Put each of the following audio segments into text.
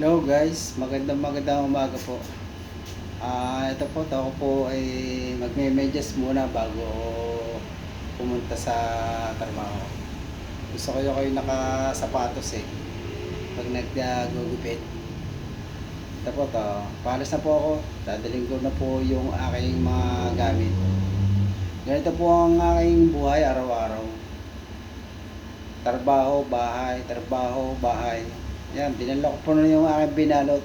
Hello guys, magandang magandang umaga po. Ah, ito po, ako po ay magme-medyas muna bago pumunta sa trabaho. Gusto ko yung kayo nakasapatos eh. Pag nag-gugupit. Ito po to, pares na po ako. Dadaling ko na po yung aking mga gamit. Ganito po ang aking buhay araw-araw. Trabaho, bahay, trabaho, bahay. Yan, dinala ko po na yung aking binalot.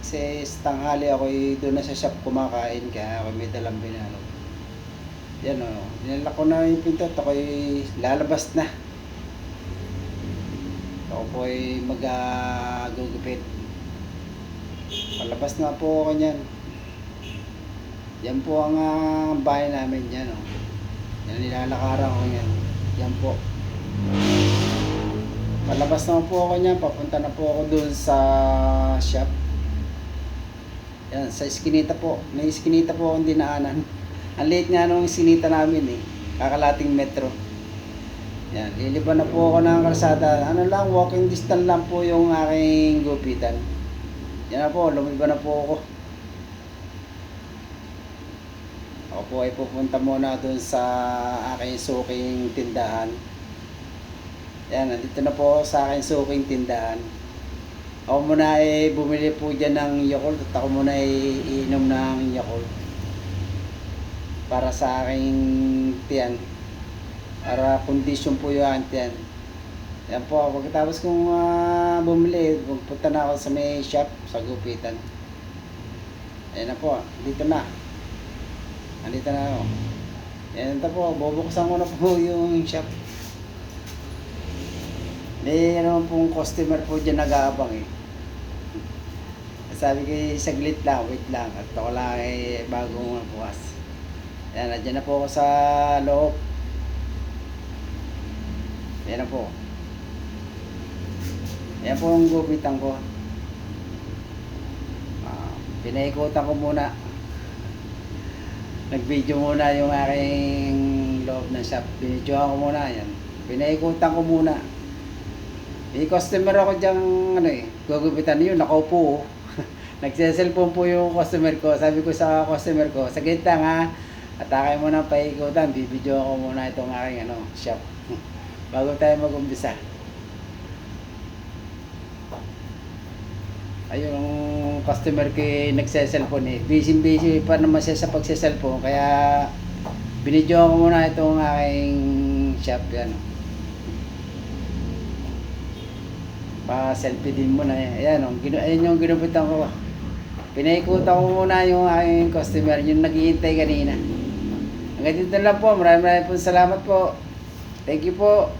Kasi tanghali ako doon na sa shop kumakain kaya ako may dalang binalot. Yan o, dinala ko na yung pinto at ako lalabas na. Ako po ay mag-gugupit. Palabas na po ako niyan. Yan po ang ah, bahay namin yan o. Yan nilalakaran ko yan. Yan po. Palabas naman po ako niyan, papunta na po ako doon sa shop. Yan, sa iskinita po. May iskinita po akong dinaanan. Ang late nga nung iskinita namin eh. Kakalating metro. Yan, liliban na po ako ng kalsada. Ano lang, walking distance lang po yung aking gupitan. Yan na po, lumiban na po ako. Ako po ay pupunta muna doon sa aking suking tindahan. Yan, nandito na po sa aking suking tindahan. Ako muna ay bumili po dyan ng Yakult at ako muna ay iinom ng Yakult. Para sa aking tiyan. Para kondisyon po yung tiyan. Yan po, pagkatapos kong ah, bumili, pupunta na ako sa may shop, sa gupitan. Ayan na po, dito na. Andito na ako. Yan ito po, bubuksan ko na po yung shop. May ano pong customer po dyan nag-aabang eh. Sabi ko, saglit lang, wait lang. At ako lang ay bagong bukas. Yan, nandiyan na po ako sa loob. Yan po. Yan po ang gupitan ko. Ah, pinaikutan ko muna. Nag-video muna yung aking loob ng shop. Binidyohan ko muna yan. Pinaikutan ko muna. May customer ako diyang ano eh, gugupitan yun, nakaupo. oh. Nagse-cellphone po yung customer ko. Sabi ko sa customer ko, saglit lang ha. Atakay mo ng paikutan, bibidyo ko muna itong aking ano, shop. Bago tayo mag-umpisa. Ayun, ang customer ko eh, nagse-cellphone eh. Busy-busy pa naman siya sa pagse-cellphone. Kaya binidyo ko muna itong aking shop yan. Pa-selfie din muna. Ayan, oh, ginu ayan yung ginupitan ko. Pinaikutan ko muna yung aking customer, yung naghihintay kanina. Hanggang dito lang po. Maraming maraming po salamat po. Thank you po.